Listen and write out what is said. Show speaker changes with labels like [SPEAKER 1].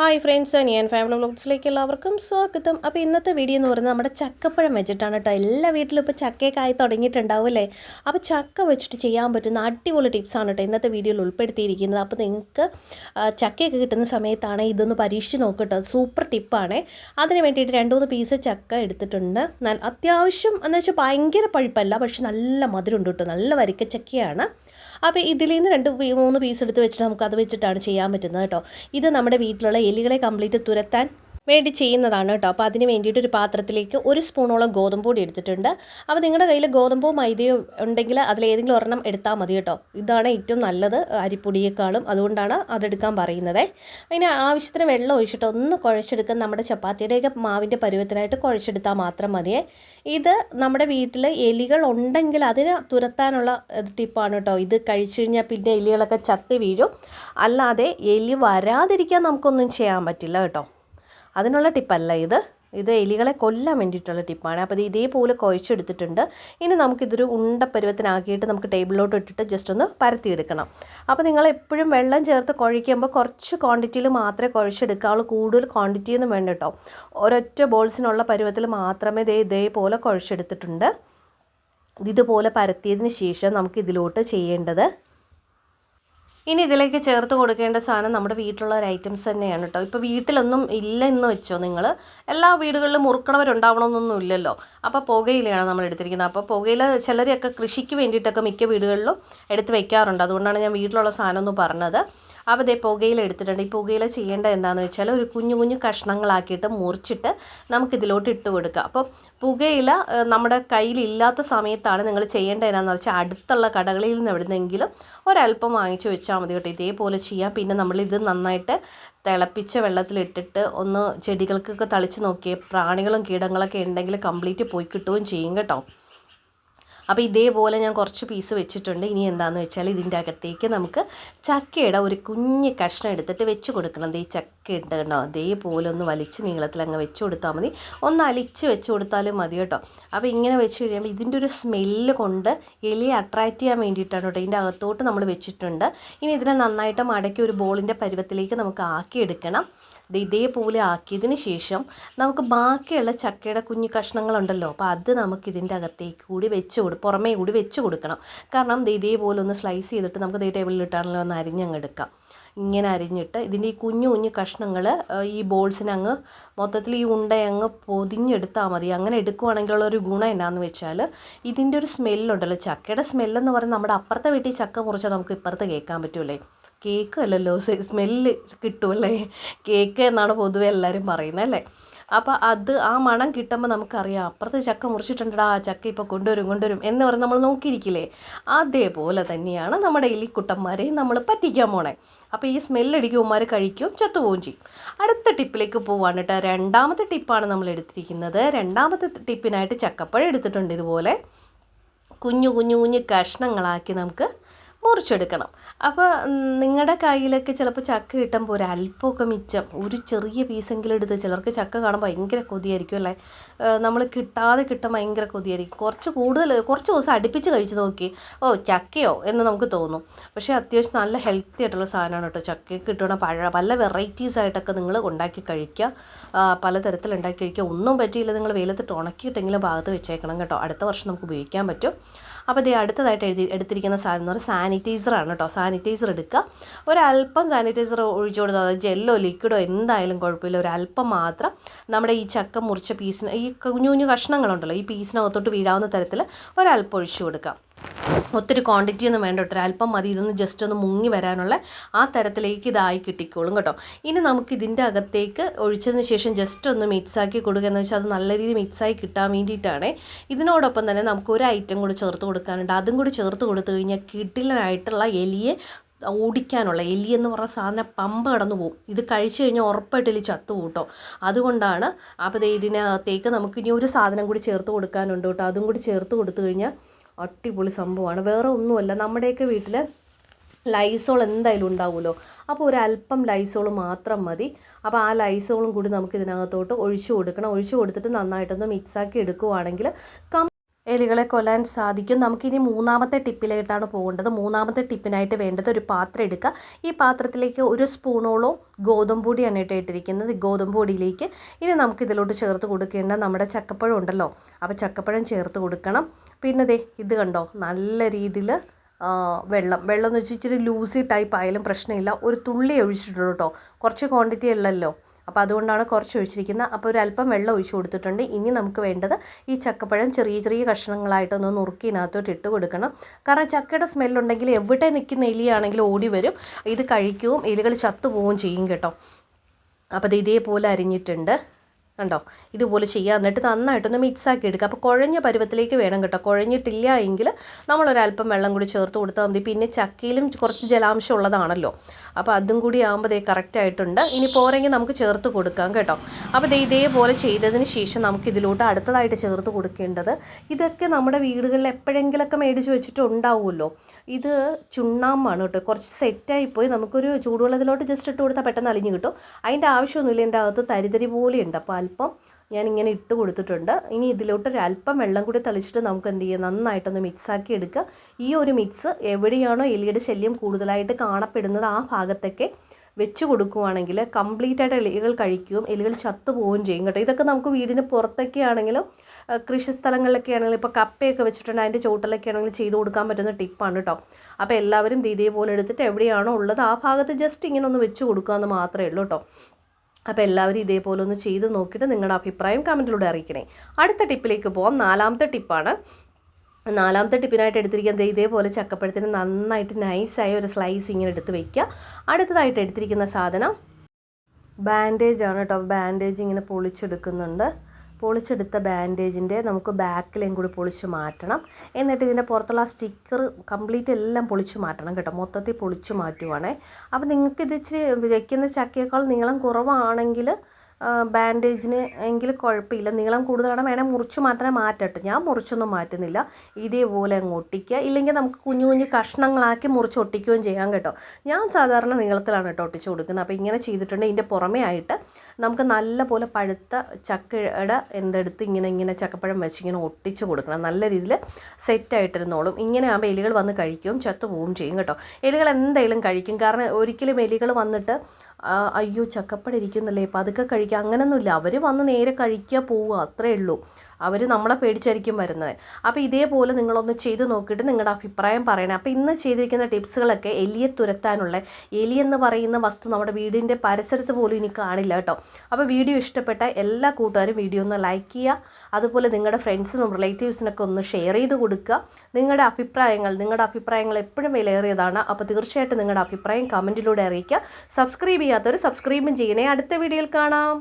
[SPEAKER 1] Hi friends ഞാൻ family വ്ലോഗ്സിലേക്ക് എല്ലാവർക്കും സ്വാഗതം. അപ്പോൾ ഇന്നത്തെ വീഡിയോ എന്ന് പറയുന്നത് നമ്മുടെ ചക്കപ്പഴം വെച്ചിട്ടാണ് കേട്ടോ. എല്ലാ വീട്ടിലും ഇപ്പോൾ ചക്കയൊക്കെ ആയി തുടങ്ങിയിട്ടുണ്ടാവും അല്ലേ അപ്പോൾ ചക്ക വെച്ചിട്ട് ചെയ്യാൻ പറ്റുന്ന അടിപൊളി ടിപ്സാണ് കേട്ടോ ഇന്നത്തെ വീഡിയോയിൽ ഉൾപ്പെടുത്തിയിരിക്കുന്നത്. അപ്പോൾ നിങ്ങൾക്ക് ചക്കയൊക്കെ കിട്ടുന്ന സമയത്താണ് ഇതൊന്ന് പരീക്ഷിച്ച് നോക്കട്ടോ സൂപ്പർ ടിപ്പാണ്. അതിന് വേണ്ടിയിട്ട് രണ്ട് മൂന്ന് പീസ് ചക്ക എടുത്തിട്ടുണ്ട്. അത്യാവശ്യം എന്ന് വെച്ചാൽ ഭയങ്കര പഴുപ്പല്ല പക്ഷെ നല്ല മധുരമുണ്ട് കേട്ടോ. നല്ല വരിക്കച്ചക്കയാണ്. അപ്പോൾ ഇതിൽ നിന്ന് രണ്ട് മൂന്ന് പീസ് എടുത്ത് വെച്ചിട്ട് നമുക്ക് അത് വെച്ചിട്ടാണ് ചെയ്യാൻ പറ്റുന്നത് കേട്ടോ. ഇത് നമ്മുടെ വീട്ടിലുള്ള എലികളെ കംപ്ലീറ്റ് തുരത്താൻ വേണ്ടി ചെയ്യുന്നതാണ് കേട്ടോ. അപ്പോൾ അതിന് വേണ്ടിയിട്ട് ഒരു പാത്രത്തിലേക്ക് ഒരു സ്പൂണോളം ഗോതമ്പ് പൊടി എടുത്തിട്ടുണ്ട്. അപ്പോൾ നിങ്ങളുടെ കയ്യിൽ ഗോതമ്പോ മൈദയോ ഉണ്ടെങ്കിൽ അതിലേതെങ്കിലും ഒരെണ്ണം എടുത്താൽ മതി കേട്ടോ. ഇതാണ് ഏറ്റവും നല്ലത് അരിപ്പൊടിയേക്കാളും. അതുകൊണ്ടാണ് അതെടുക്കാൻ പറയുന്നത്. അതിന് ആവശ്യത്തിന് വെള്ളം ഒഴിച്ചിട്ട് ഒന്ന് കുഴച്ചെടുക്കാൻ നമ്മുടെ ചപ്പാത്തിയുടെയൊക്കെ മാവിന്റെ പരുവത്തിനായിട്ട് കുഴച്ചെടുത്താൽ മാത്രം മതിയേ. ഇത് നമ്മുടെ വീട്ടിൽ എലികൾ ഉണ്ടെങ്കിൽ അതിന് തുരത്താനുള്ള ടിപ്പാണ് കേട്ടോ. ഇത് കഴിച്ചു കഴിഞ്ഞാൽ പിന്നെ എലികളൊക്കെ ചത്തി വീഴും. അല്ലാതെ എലി വരാതിരിക്കാൻ നമുക്കൊന്നും ചെയ്യാൻ പറ്റില്ല കേട്ടോ. അതിനുള്ള ടിപ്പല്ല ഇത്. ഇത് എലികളെ കൊല്ലാൻ വേണ്ടിയിട്ടുള്ള ടിപ്പാണ്. അപ്പോൾ ഇത് ഇതേപോലെ കുഴച്ചെടുത്തിട്ടുണ്ട്. ഇനി നമുക്കിതൊരു ഉണ്ട പരുവത്തിനാക്കിയിട്ട് നമുക്ക് ടേബിളിലോട്ട് ഇട്ടിട്ട് ജസ്റ്റ് ഒന്ന് പരത്തിയെടുക്കണം. അപ്പോൾ നിങ്ങൾ എപ്പോഴും വെള്ളം ചേർത്ത് കുഴയ്ക്കുമ്പോൾ കുറച്ച് ക്വാണ്ടിറ്റിയിൽ മാത്രമേ കുഴച്ചെടുക്കാവുള്ളൂ. കൂടുതൽ ക്വാണ്ടിറ്റി ഒന്നും വേണ്ട കേട്ടോ ഒരൊറ്റ ബോൾസിനുള്ള പരുവത്തിൽ മാത്രമേ ഇതേ ഇതേപോലെ കുഴച്ചെടുത്തിട്ടുണ്ട്. ഇതുപോലെ പരത്തിയതിന് ശേഷം നമുക്ക് ഇതിലോട്ട് ചെയ്യേണ്ടത് ഇനി ഇതിലേക്ക് ചേർത്ത് കൊടുക്കേണ്ട സാധനം നമ്മുടെ വീട്ടിലുള്ള ഒരു ഐറ്റംസ് തന്നെയാണ് കേട്ടോ ഇപ്പോൾ വീട്ടിലൊന്നും ഇല്ല എന്ന് വെച്ചോ നിങ്ങൾ എല്ലാ വീടുകളിലും മുറുക്കണവരുണ്ടാവണമെന്നൊന്നും ഇല്ലല്ലോ. അപ്പോൾ പുകയിലയാണ് നമ്മൾ എടുത്തിരിക്കുന്നത്. അപ്പോൾ പുകയില ചിലരെയൊക്കെ കൃഷിക്ക് വേണ്ടിയിട്ടൊക്കെ മിക്ക വീടുകളിലും എടുത്ത് വെക്കാറുണ്ട്. അതുകൊണ്ടാണ് ഞാൻ വീട്ടിലുള്ള സാധനം എന്ന് പറഞ്ഞത്. അപ്പോൾ പുകയില എടുത്തിട്ടുണ്ട്. ഈ പുകയില ചെയ്യേണ്ട എന്താണെന്ന് വെച്ചാൽ ഒരു കുഞ്ഞു കുഞ്ഞു കഷ്ണങ്ങളാക്കിയിട്ട് മുറിച്ചിട്ട് നമുക്കിതിലോട്ട് ഇട്ട് കൊടുക്കുക. അപ്പോൾ പുകയില നമ്മുടെ കയ്യിലില്ലാത്ത സമയത്താണ് നിങ്ങൾ ചെയ്യേണ്ടത് എന്നാന്ന് വെച്ചാൽ അടുത്തുള്ള കടകളിൽ നിന്ന് എവിടുന്നെങ്കിലും ഒരല്പം വാങ്ങിച്ചു വെച്ചാൽ മതി കേട്ടോ. ഇതേപോലെ ചെയ്യാം. പിന്നെ നമ്മളിത് നന്നായിട്ട് തിളപ്പിച്ച വെള്ളത്തിലിട്ടിട്ട് ഒന്ന് ചെടികൾക്കൊക്കെ തളിച്ച് നോക്കിയേ പ്രാണികളും കീടങ്ങളൊക്കെ ഉണ്ടെങ്കിൽ കംപ്ലീറ്റ് പോയി കിട്ടുകയും ചെയ്യും കേട്ടോ. അപ്പോൾ ഇതേപോലെ ഞാൻ കുറച്ച് പീസ് വെച്ചിട്ടുണ്ട്. ഇനി എന്താണെന്ന് വെച്ചാൽ ഇതിന്റെ അകത്തേക്ക് നമുക്ക് ചക്കയുടെ ഒരു കുഞ്ഞ് കഷ്ണം എടുത്തിട്ട് വെച്ച് കൊടുക്കണം. ഈ ചക്ക ഉണ്ട് കേട്ടോ ഇതേപോലെ ഒന്ന് വലിച്ച് നീളത്തിൽ അങ്ങ് വെച്ച് കൊടുത്താൽ മതി. ഒന്ന് അലിച്ച് വെച്ച് കൊടുത്താലും മതി കേട്ടോ. അപ്പോൾ ഇങ്ങനെ വെച്ച് കഴിയുമ്പോൾ ഇതിന്റെ ഒരു സ്മെല്ല് കൊണ്ട് എലിയെ അട്രാക്റ്റ് ചെയ്യാൻ വേണ്ടിയിട്ടാണ് കേട്ടോ ഇതിന്റെ അകത്തോട്ട് നമ്മൾ വെച്ചിട്ടുണ്ട്. ഇനി ഇതിനെ നന്നായിട്ട് മടക്കി ഒരു ബോളിന്റെ പരുവത്തിലേക്ക് നമുക്ക് ആക്കിയെടുക്കണം. ഇത് ഇതേപോലെ ആക്കിയതിന് ശേഷം നമുക്ക് ബാക്കിയുള്ള ചക്കയുടെ കുഞ്ഞു കഷ്ണങ്ങളുണ്ടല്ലോ. അപ്പോൾ അത് നമുക്ക് ഇതിന്റെ അകത്തേക്ക് കൂടി വെച്ച് കൊടു പുറമേ കൂടി വെച്ച് കൊടുക്കണം. കാരണം ഇത് ഇതേപോലെ ഒന്ന് സ്ലൈസ് ചെയ്തിട്ട് നമുക്ക് ദേ ടേബിളിൽ ഇട്ടാണല്ലോ ഒന്ന് അരിഞ്ഞങ്ങ് എടുക്കാം. ഇങ്ങനെ അരിഞ്ഞിട്ട് ഇതിന്റെ ഈ കുഞ്ഞു കുഞ്ഞു കഷ്ണങ്ങൾ ഈ ബോൾസിന് അങ്ങ് മൊത്തത്തിൽ ഈ ഉണ്ട അങ്ങ് പൊതിഞ്ഞെടുത്താൽ മതി. അങ്ങനെ എടുക്കുവാണെങ്കിലുള്ള ഒരു ഗുണം എന്നാന്ന് വെച്ചാൽ ഇതിന്റെ ഒരു സ്മെല്ലുണ്ടല്ലോ. ചക്കയുടെ സ്മെല്ലെന്ന് പറഞ്ഞാൽ നമ്മുടെ അപ്പുറത്തെ വീട്ടിൽ ചക്ക മുറിച്ചാൽ നമുക്ക് ഇപ്പുറത്ത് കേൾക്കാൻ പറ്റുമല്ലേ കേക്ക് അല്ലല്ലോ സ്മെല്ല് കിട്ടുമല്ലേ കേക്ക് എന്നാണ് പൊതുവെ എല്ലാവരും പറയുന്നത് അല്ലേ? അപ്പോൾ അത് ആ മണം കിട്ടുമ്പോൾ നമുക്കറിയാം അപ്പുറത്ത് ചക്ക മുറിച്ചിട്ടുണ്ടടാ ആ ചക്ക ഇപ്പോൾ കൊണ്ടുവരും കൊണ്ടുവരും എന്ന് പറഞ്ഞ് നമ്മൾ നോക്കിയിരിക്കില്ലേ? അതേപോലെ തന്നെയാണ് നമ്മുടെ എലിക്കുട്ടന്മാരെയും നമ്മൾ പറ്റിക്കാൻ പോണേ. അപ്പോൾ ഈ സ്മെല്ലടിക്കുമ്പോൾ കഴിക്കും ചത്തുപോവും ചെയ്യും. അടുത്ത ടിപ്പിലേക്ക് പോവാണ് കേട്ടോ. രണ്ടാമത്തെ ടിപ്പാണ് നമ്മൾ എടുത്തിരിക്കുന്നത്. രണ്ടാമത്തെ ടിപ്പിനായിട്ട് ചക്കപ്പഴം എടുത്തിട്ടുണ്ട് ഇതുപോലെ. കുഞ്ഞു കുഞ്ഞു കുഞ്ഞു കഷ്ണങ്ങളാക്കി നമുക്ക് മുറിച്ചെടുക്കണം. അപ്പോൾ നിങ്ങളുടെ കയ്യിലൊക്കെ ചിലപ്പോൾ ചക്ക കിട്ടുമ്പോൾ ഒരു അല്പമൊക്കെ മിച്ചം. ഒരു ചെറിയ പീസെങ്കിലും എടുത്ത് ചിലർക്ക് ചക്ക കാണുമ്പോൾ ഭയങ്കര കൊതിയായിരിക്കും അല്ലേ? നമ്മൾ കിട്ടാതെ കിട്ടാൻ ഭയങ്കര കൊതിയായിരിക്കും. കുറച്ച് കൂടുതൽ കുറച്ച് ദിവസം അടുപ്പിച്ച് കഴിച്ച് നോക്കി. ഓ ചക്കയോ എന്ന് നമുക്ക് തോന്നും. പക്ഷേ അത്യാവശ്യം നല്ല ഹെൽത്തി ആയിട്ടുള്ള സാധനമാണ് കേട്ടോ. ചക്കയൊക്കെ കിട്ടുന്ന പഴ പല വെറൈറ്റീസ് ആയിട്ടൊക്കെ നിങ്ങൾ ഉണ്ടാക്കി കഴിക്കുക പലതരത്തിൽ ഉണ്ടാക്കി കഴിക്കുക ഒന്നും പറ്റിയില്ല. നിങ്ങൾ വെയിലത്തിട്ട് ഉണക്കിയിട്ടെങ്കിലും ഭാഗത്ത് വെച്ചേക്കണം കേട്ടോ. അടുത്ത വർഷം നമുക്ക് ഉപയോഗിക്കാൻ പറ്റും. അപ്പോൾ ഇതേ അടുത്തതായിട്ട് എഴുതി എടുത്തിരിക്കുന്ന സാധനം എന്ന് പറഞ്ഞാൽ സാനിറ്റൈസറാണ് കേട്ടോ. സാനിറ്റൈസർ എടുക്കുക. ഒരല്പം സാനിറ്റൈസർ ഒഴിച്ചു കൊടുത്താൽ അതായത് ജെല്ലോ ലിക്വിഡോ എന്തായാലും കുഴപ്പമില്ല. ഒരല്പം മാത്രം നമ്മുടെ ഈ ചക്ക മുറിച്ച പീസിന് ഈ കുഞ്ഞു കുഞ്ഞു കഷ്ണങ്ങളുണ്ടല്ലോ ഈ പീസിനകത്തോട്ട് വീഴാവുന്ന തരത്തിൽ ഒരല്പം ഒഴിച്ചു കൊടുക്കാം ഒത്തിരി ക്വാണ്ടിറ്റി ഒന്നും വേണ്ട കേട്ടോ. അല്പം മതി. ഇതൊന്ന് ജസ്റ്റ് ഒന്ന് മുങ്ങി വരാനുള്ള ആ തരത്തിലേക്ക് ഇതായി കിട്ടിക്കോളും കേട്ടോ. ഇനി നമുക്ക് ഇതിന്റെ അകത്തേക്ക് ഒഴിച്ചതിന് ശേഷം ജസ്റ്റ് ഒന്ന് മിക്സ് ആക്കി കൊടുക്കുക. എന്ന് വെച്ചാൽ അത് നല്ല രീതിയിൽ മിക്സായി കിട്ടാൻ വേണ്ടിയിട്ടാണ്. ഇതിനോടൊപ്പം തന്നെ നമുക്ക് ഒരു ഐറ്റം കൂടി ചേർത്ത് കൊടുക്കാനുണ്ട്. അതും കൂടി ചേർത്ത് കൊടുത്തു കഴിഞ്ഞാൽ കിട്ടിലായിട്ടുള്ള എലിയെ ഓടിക്കാനുള്ള എലി എന്ന് പറഞ്ഞ സാധനം പമ്പ് കടന്നു പോകും ഇത് കഴിച്ചു കഴിഞ്ഞാൽ ഉറപ്പായിട്ട് എലി ചത്തു കൂട്ടോ. അതുകൊണ്ടാണ് അപ്പോൾ ഇതിനകത്തേക്ക് നമുക്ക് ഇനി ഒരു സാധനം കൂടി ചേർത്ത് കൊടുക്കാനുണ്ട് കേട്ടോ. അതും കൂടി ചേർത്ത് കൊടുത്തു കഴിഞ്ഞാൽ അടിപൊളി സംഭവമാണ്. വേറെ ഒന്നുമല്ല നമ്മുടെയൊക്കെ വീട്ടിൽ ലൈസോൾ എന്തായാലും ഉണ്ടാവുമല്ലോ. അപ്പോൾ ഒരു അല്പം ലൈസോൾ മാത്രം മതി. അപ്പോൾ ആ ലൈസോളും കൂടി നമുക്ക് ഇതിനകത്തോട്ട് ഒഴിച്ചു കൊടുക്കണം. ഒഴിച്ചു കൊടുത്തിട്ട് നന്നായിട്ടൊന്ന് മിക്സാക്കി എടുക്കുവാണെങ്കിൽ കം എലികളെ കൊല്ലാൻ സാധിക്കും. നമുക്കിനി മൂന്നാമത്തെ ടിപ്പിലായിട്ടാണ് പോകേണ്ടത്. മൂന്നാമത്തെ ടിപ്പിനായിട്ട് വേണ്ടത് ഒരു പാത്രം എടുക്കുക. ഈ പാത്രത്തിലേക്ക് ഒരു സ്പൂണോളം ഗോതമ്പ് പൊടിയാണ് ഇട്ട് ഇട്ടിരിക്കുന്നത്. ഗോതമ്പ് പൊടിയിലേക്ക് ഇനി നമുക്ക് ഇതിലോട്ട് ചേർത്ത് കൊടുക്കേണ്ട നമ്മുടെ ചക്കപ്പഴം ഉണ്ടല്ലോ. അപ്പോൾ ചക്കപ്പഴം ചേർത്ത് കൊടുക്കണം. പിന്നെ ദേ ഇത് കണ്ടോ? നല്ല രീതിയിൽ വെള്ളം. വെള്ളം എന്ന് വെച്ചാൽ ഇച്ചിരി ലൂസി ടൈപ്പ് ആയാലും പ്രശ്നമില്ല. ഒരു തുള്ളി ഒഴിച്ചിട്ടുള്ളൂ കേട്ടോ. കുറച്ച് ക്വാണ്ടിറ്റി ഉള്ളല്ലോ. അപ്പോൾ അതുകൊണ്ടാണ് കുറച്ച് ഒഴിച്ചിരിക്കുന്നത്. അപ്പോൾ ഒരു അല്പം വെള്ളം ഒഴിച്ചു കൊടുത്തിട്ടുണ്ട്. ഇനി നമുക്ക് വേണ്ടത് ഈ ചക്കപ്പഴം ചെറിയ ചെറിയ കഷ്ണങ്ങളായിട്ടൊന്ന് നുറുക്കി ഇതിനകത്തോട്ട് ഇട്ട് കൊടുക്കണം. കാരണം ചക്കയുടെ സ്മെല്ലുണ്ടെങ്കിൽ എവിടെ നിൽക്കുന്ന എലിയാണെങ്കിലും ഓടി വരും. ഇത് കഴിക്കുകയും എലികൾ ചത്തുപോവുകയും ചെയ്യും കേട്ടോ. അപ്പോൾ ഇത് ഇതേപോലെ അരിഞ്ഞിട്ടുണ്ട്. കണ്ടോ? ഇതുപോലെ ചെയ്യുക എന്നിട്ട് നന്നായിട്ടൊന്ന് മിക്സ് ആക്കി എടുക്കുക അപ്പോൾ കുഴഞ്ഞ പരുവത്തിലേക്ക് വേണം കേട്ടോ. കുഴഞ്ഞിട്ടില്ല എങ്കിൽ നമ്മളൊരല്പം വെള്ളം കൂടി ചേർത്ത് കൊടുത്താൽ മതി. പിന്നെ ചക്കയിലും കുറച്ച് ജലാംശം ഉള്ളതാണല്ലോ. അപ്പോൾ അതും കൂടി ആകുമ്പോൾ ദേ കറക്റ്റ് ആയിട്ടുണ്ട്. ഇനി പോരെങ്കിൽ നമുക്ക് ചേർത്ത് കൊടുക്കാം കേട്ടോ. അപ്പോൾ ദേ ഇതേപോലെ ചെയ്തതിന് ശേഷം നമുക്ക് ഇതിലോട്ട് അടുത്തതായിട്ട് ചേർത്ത് കൊടുക്കേണ്ടത് ഇതൊക്കെ നമ്മുടെ വീടുകളിൽ എപ്പോഴെങ്കിലൊക്കെ മേടിച്ച് വെച്ചിട്ട് ഉണ്ടാവുമല്ലോ ഇത് ചുണ്ണാമ്പാണ് കേട്ടോ. കുറച്ച് സെറ്റായി പോയി. നമുക്കൊരു ചൂടുവെള്ളത്തിലോട്ട് ജസ്റ്റ് ഇട്ട് കൊടുത്താൽ പെട്ടെന്ന് അലിഞ്ഞ് കിട്ടും. അതിന്റെ ആവശ്യമൊന്നുമില്ല. എന്റെ അകത്ത് തരിതരി പോലെയുണ്ട് അപ്പോൾ അല്പം ഞാൻ ഇങ്ങനെ ഇട്ട് കൊടുത്തിട്ടുണ്ട്. ഇനി ഇതിലോട്ട് ഒരു അല്പം വെള്ളം കൂടി തളിച്ചിട്ട് നമുക്ക് എന്ത് ചെയ്യാം? നന്നായിട്ടൊന്ന് മിക്സാക്കി എടുക്കുക. ഈ ഒരു മിക്സ് എവിടെയാണോ എലിയുടെ ശല്യം കൂടുതലായിട്ട് കാണപ്പെടുന്നത് ആ ഭാഗത്തൊക്കെ വെച്ച് കൊടുക്കുവാണെങ്കിൽ കംപ്ലീറ്റ് ആയിട്ട് എലികൾ കഴിക്കുകയും എലികൾ ചത്തു പോവുകയും ചെയ്യും കേട്ടോ. ഇതൊക്കെ നമുക്ക് വീടിന് പുറത്തൊക്കെ ആണെങ്കിലും കൃഷി സ്ഥലങ്ങളിലൊക്കെ ആണെങ്കിലും ഇപ്പോൾ കപ്പയൊക്കെ വെച്ചിട്ടുണ്ട് അതിന്റെ ചോട്ടിലൊക്കെ ആണെങ്കിലും ചെയ്ത് കൊടുക്കാൻ പറ്റുന്ന ടിപ്പാണ് കേട്ടോ. അപ്പോൾ എല്ലാവരും ഇതേപോലെ എടുത്തിട്ട് എവിടെയാണോ ഉള്ളത് ആ ഭാഗത്ത് ജസ്റ്റ് ഇങ്ങനെ ഒന്ന് വെച്ച് കൊടുക്കുക എന്ന് മാത്രമേ ഉള്ളൂ കേട്ടോ. അപ്പോൾ എല്ലാവരും ഇതേപോലെ ഒന്ന് ചെയ്ത് നോക്കിയിട്ട് നിങ്ങളുടെ അഭിപ്രായം കമന്റിലൂടെ അറിയിക്കണേ. അടുത്ത ടിപ്പിലേക്ക് പോവാം. നാലാമത്തെ ടിപ്പാണ്. നാലാമത്തെ ടിപ്പിനായിട്ട് എടുത്തിരിക്കുന്നത് ഇതേപോലെ ചക്കപ്പഴത്തിന് നന്നായിട്ട് നൈസായ ഒരു സ്ലൈസ് ഇങ്ങനെ എടുത്ത് വയ്ക്കുക അടുത്തതായിട്ട് എടുത്തിരിക്കുന്ന സാധനം ബാൻഡേജ് ആണ് കേട്ടോ. ബാൻഡേജ് ഇങ്ങനെ പൊളിച്ചെടുക്കുന്നുണ്ട്. പൊളിച്ചെടുത്ത ബാൻഡേജിന്റെ നമുക്ക് ബാക്കിലേയും കൂടി പൊളിച്ച് മാറ്റണം. എന്നിട്ട് ഇതിന്റെ പുറത്തുള്ള ആ സ്റ്റിക്കർ കംപ്ലീറ്റ് എല്ലാം പൊളിച്ച് മാറ്റണം കേട്ടോ. മൊത്തത്തിൽ പൊളിച്ച് മാറ്റുവാണേ. അപ്പോൾ നിങ്ങൾക്ക് ഇത് ഇച്ചിരി വയ്ക്കുന്ന ചക്കയേക്കാൾ നീളം കുറവാണെങ്കിൽ ബാൻഡേജിന് എങ്കിൽ കുഴപ്പമില്ല. നീളം കൂടുതലാണ് വേണേൽ മുറിച്ച് മാറ്റാൻ മാറ്റട്ടെ. ഞാൻ മുറിച്ചൊന്നും മാറ്റുന്നില്ല. ഇതേപോലെ അങ്ങ് ഒട്ടിക്കുക. ഇല്ലെങ്കിൽ നമുക്ക് കുഞ്ഞു കുഞ്ഞു കഷ്ണങ്ങളാക്കി മുറിച്ച് ഒട്ടിക്കുകയും ചെയ്യാം കേട്ടോ. ഞാൻ സാധാരണ നീളത്തിലാണ് കേട്ടോ ഒട്ടിച്ച് കൊടുക്കുന്നത്. അപ്പോൾ ഇങ്ങനെ ചെയ്തിട്ടുണ്ട്. ഇതിന്റെ പുറമേ ആയിട്ട് നമുക്ക് നല്ലപോലെ പഴുത്ത ചക്കയുടെ എന്തെടുത്ത് ഇങ്ങനെ ഇങ്ങനെ ചക്കപ്പഴം വെച്ച് ഇങ്ങനെ ഒട്ടിച്ച് കൊടുക്കണം. നല്ല രീതിയിൽ സെറ്റായിട്ടിരുന്നോളും ഇങ്ങനെ ആകുമ്പോൾ എലികൾ വന്ന് കഴിക്കും ചത്തു പോവുകയും ചെയ്യും കേട്ടോ. എലികൾ എന്തെങ്കിലും കഴിക്കും. കാരണം ഒരിക്കലും എലികൾ വന്നിട്ട് അയ്യോ ചക്കപ്പഴം ഇരിക്കുന്നല്ലേ പതുക്കെ കഴിക്കുക അങ്ങനെയൊന്നുമില്ല അവർ വന്ന് നേരെ കഴിക്കുക പോവുക അത്രേ ഉള്ളൂ. അവർ നമ്മളെ പേടിച്ചായിരിക്കും വരുന്നത്. അപ്പോൾ ഇതേപോലെ നിങ്ങളൊന്ന് ചെയ്ത് നോക്കിയിട്ട് നിങ്ങളുടെ അഭിപ്രായം പറയണേ. അപ്പോൾ ഇന്ന് ചെയ്തിരിക്കുന്ന ടിപ്സുകളൊക്കെ എലിയെ തുരത്താനുള്ള എലി എന്ന് പറയുന്ന വസ്തു നമ്മുടെ വീടിന്റെ പരിസരത്ത് പോലും ഇനി കാണില്ല കേട്ടോ. അപ്പോൾ വീഡിയോ ഇഷ്ടപ്പെട്ട എല്ലാ കൂട്ടുകാരും വീഡിയോ ഒന്ന് ലൈക്ക് ചെയ്യുക. അതുപോലെ നിങ്ങളുടെ ഫ്രണ്ട്സിനും റിലേറ്റീവ്സിനൊക്കെ ഒന്ന് ഷെയർ ചെയ്ത് കൊടുക്കുക. നിങ്ങളുടെ അഭിപ്രായങ്ങൾ നിങ്ങളുടെ അഭിപ്രായങ്ങൾ എപ്പോഴും വിലയേറിയതാണ്. അപ്പോൾ തീർച്ചയായിട്ടും നിങ്ങളുടെ അഭിപ്രായം കമന്റിലൂടെ അറിയിക്കുക. സബ്സ്ക്രൈബ് ചെയ്യാത്തവർ സബ്സ്ക്രൈബും ചെയ്യണേ. അടുത്ത വീഡിയോയിൽ കാണാം.